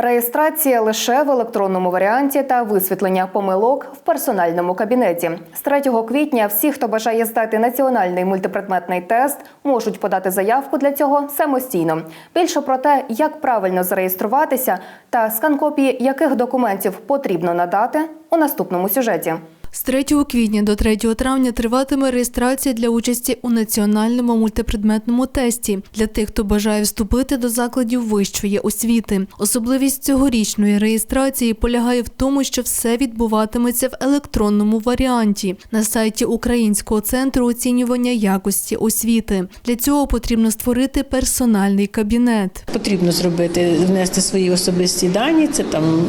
Реєстрація лише в електронному варіанті та висвітлення помилок в персональному кабінеті. З 3 квітня всі, хто бажає здати національний мультипредметний тест, можуть подати заявку для цього самостійно. Більше про те, як правильно зареєструватися та скан копії яких документів потрібно надати у наступному сюжеті. З 3 квітня до 3 травня триватиме реєстрація для участі у національному мультипредметному тесті для тих, хто бажає вступити до закладів вищої освіти. Особливість цьогорічної реєстрації полягає в тому, що все відбуватиметься в електронному варіанті на сайті Українського центру оцінювання якості освіти. Для цього потрібно створити персональний кабінет. Потрібно зробити, внести свої особисті дані, це там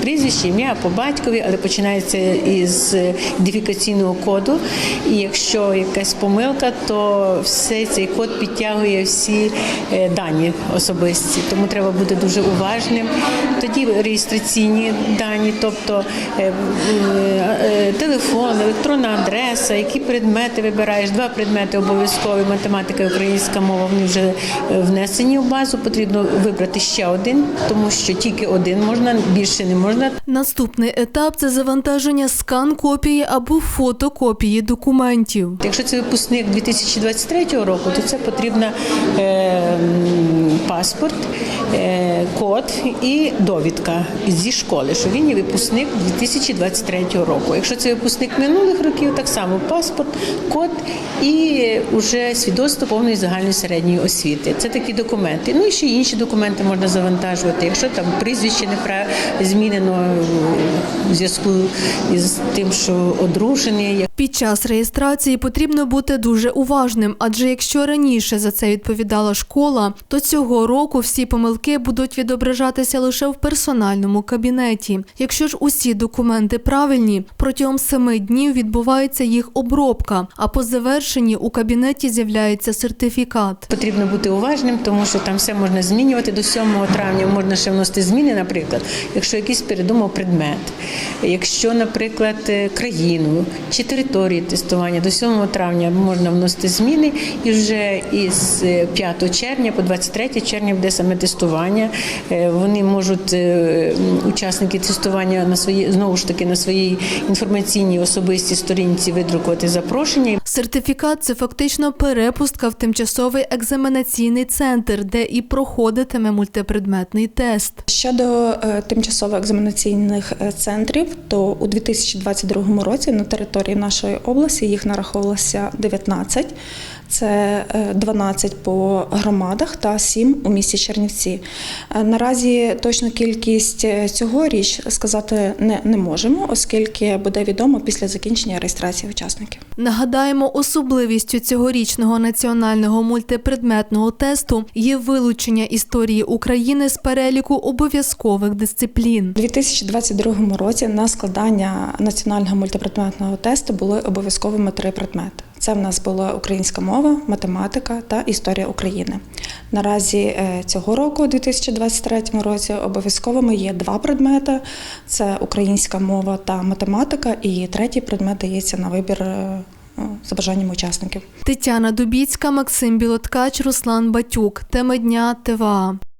прізвище, ім'я по батькові, але починається із ідентифікаційного коду. І якщо якась помилка, то все цей код підтягує всі е, дані особисті. Тому треба бути дуже уважним. Тоді реєстраційні дані, тобто е, е, телефон, електронна адреса, які предмети вибираєш. Два предмети обов'язкові математика і українська мова. Вони вже внесені в базу. Потрібно вибрати ще один, тому що тільки один можна, більше не можна. Наступний етап це завантаження скан копії або фотокопії документів. Якщо це випускник 2023 року, то це потрібна е, паспорт, е, код і довідка зі школи, що він є випускник 2023 року. Якщо це випускник минулих років, так само паспорт, код і вже свідоцтво повної загальної середньої освіти. Це такі документи. Ну і ще інші документи можна завантажувати. Якщо там прізвище не змінено в зв'язку із тим, що одружений. Під час реєстрації потрібно бути дуже уважним, адже якщо раніше за це відповідала школа, то цього року всі помилки будуть відображатися лише в персональному кабінеті. Якщо ж усі документи правильні, протягом семи днів відбувається їх обробка, а по завершенні у кабінеті з'являється сертифікат. Потрібно бути уважним, тому що там все можна змінювати. До 7 травня можна ще вносити зміни, наприклад, якщо якийсь передумав предмет, якщо, наприклад, е, країну чи території тестування, до 7 травня можна вносити зміни, і вже із е, 5 червня по 23 червня буде саме тестування. Е, Вони можуть е, учасники тестування на свої знову ж таки на своїй інформаційній особистій сторінці видрукувати запрошення. Сертифікат це фактично перепустка в тимчасовий екзаменаційний центр, де і проходитиме мультипредметний тест. Щодо е, тимчасово-екзаменаційних е, центрів, то у 2022 році на території нашої області їх нараховувалося 19. Це е, 12 по громадах та 7 у місті Чернівці. Е, Наразі точну кількість е, цьогоріч сказати не, не можемо, оскільки буде відомо після закінчення реєстрації учасників. Нагадаємо, особливістю цьогорічного національного мультипредметного тесту є вилучення історії України з переліку обов'язкових дисциплін. У 2022 році на складання національного мультипредметного тесту були обов'язковими три предмети. Це в нас була українська мова, математика та історія України. Наразі е, цього року, у 2023 році, обов'язковими є два предмети: це українська мова та математика, і третій предмет дається на вибір е, е, за бажанням учасників. Тетяна Дубіцька, Максим Білоткач, Руслан Батюк. Теми дня ТВА.